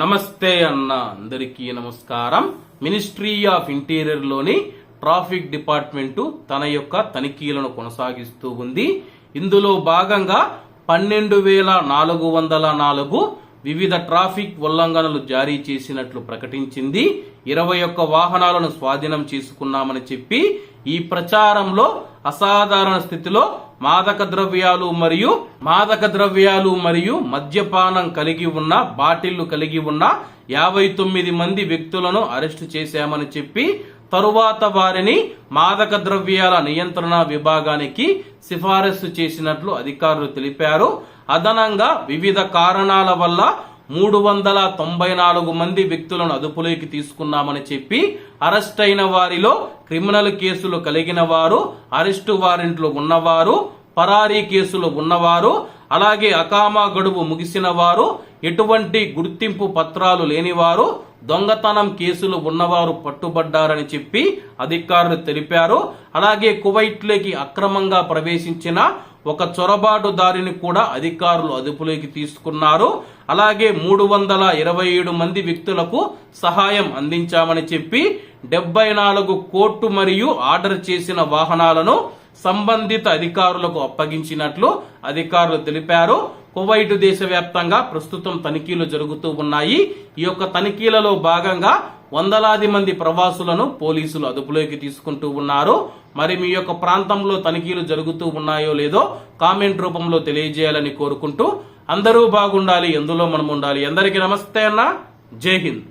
నమస్తే అన్న అందరికీ నమస్కారం. మినిస్ట్రీ ఆఫ్ ఇంటీరియర్లోని ట్రాఫిక్ డిపార్ట్మెంటు తన యొక్క తనిఖీలను కొనసాగిస్తూ ఉంది. ఇందులో భాగంగా పన్నెండు వేల నాలుగు వందల నాలుగు వివిధ ట్రాఫిక్ ఉల్లంఘనలు జారీ చేసినట్లు ప్రకటించింది. ఇరవై ఒక్క వాహనాలను స్వాధీనం చేసుకున్నామని చెప్పి ఈ ప్రచారంలో అసాధారణ స్థితిలో మాదక ద్రవ్యాలు మరియు మాదక ద్రవ్యాలు మరియు మద్యపానం కలిగి ఉన్న బాటిళ్ళు కలిగి ఉన్న యాభై తొమ్మిది మంది వ్యక్తులను అరెస్టు చేశామని చెప్పి తరువాత వారిని మాదక ద్రవ్యాల నియంత్రణ విభాగానికి సిఫారసు చేసినట్లు అధికారులు తెలిపారు. అదనంగా వివిధ కారణాల వల్ల మూడు వందల తొంభై నాలుగు మంది వ్యక్తులను అదుపులోకి తీసుకున్నామని చెప్పి అరెస్ట్ అయిన వారిలో క్రిమినల్ కేసులు కలిగిన వారు అరెస్టు వారెంట్లు ఉన్నవారు పరారీ కేసులు ఉన్నవారు అలాగే అకామా గడువు ముగిసిన వారు ఎటువంటి గుర్తింపు పత్రాలు లేనివారు దొంగతనం కేసులు ఉన్నవారు పట్టుబడ్డారని చెప్పి అధికారులు తెలిపారు. అలాగే కువైట్లోకి అక్రమంగా ప్రవేశించిన ఒక చొరబాటుదారిని కూడా అధికారులు అదుపులోకి తీసుకున్నారు. అలాగే మూడు వందల ఇరవై ఏడు మంది వ్యక్తులకు సహాయం అందించామని చెప్పి డెబ్బై నాలుగు కోర్టు మరియు ఆర్డర్ చేసిన వాహనాలను సంబంధిత అధికారులకు అప్పగించినట్లు అధికారులు తెలిపారు. కువైట్ దేశవ్యాప్తంగా ప్రస్తుతం తనిఖీలు జరుగుతూ ఉన్నాయి. ఈ యొక్క తనిఖీలలో భాగంగా వందలాది మంది ప్రవాసులను పోలీసులు అదుపులోకి తీసుకుంటూ ఉన్నారు. మరి మీ యొక్క ప్రాంతంలో తనిఖీలు జరుగుతూ ఉన్నాయో లేదో కామెంట్ రూపంలో తెలియజేయాలని కోరుకుంటూ అందరూ బాగుండాలి ఎందులో మనం ఉండాలి అందరికీ నమస్తే అన్న. జై హింద్.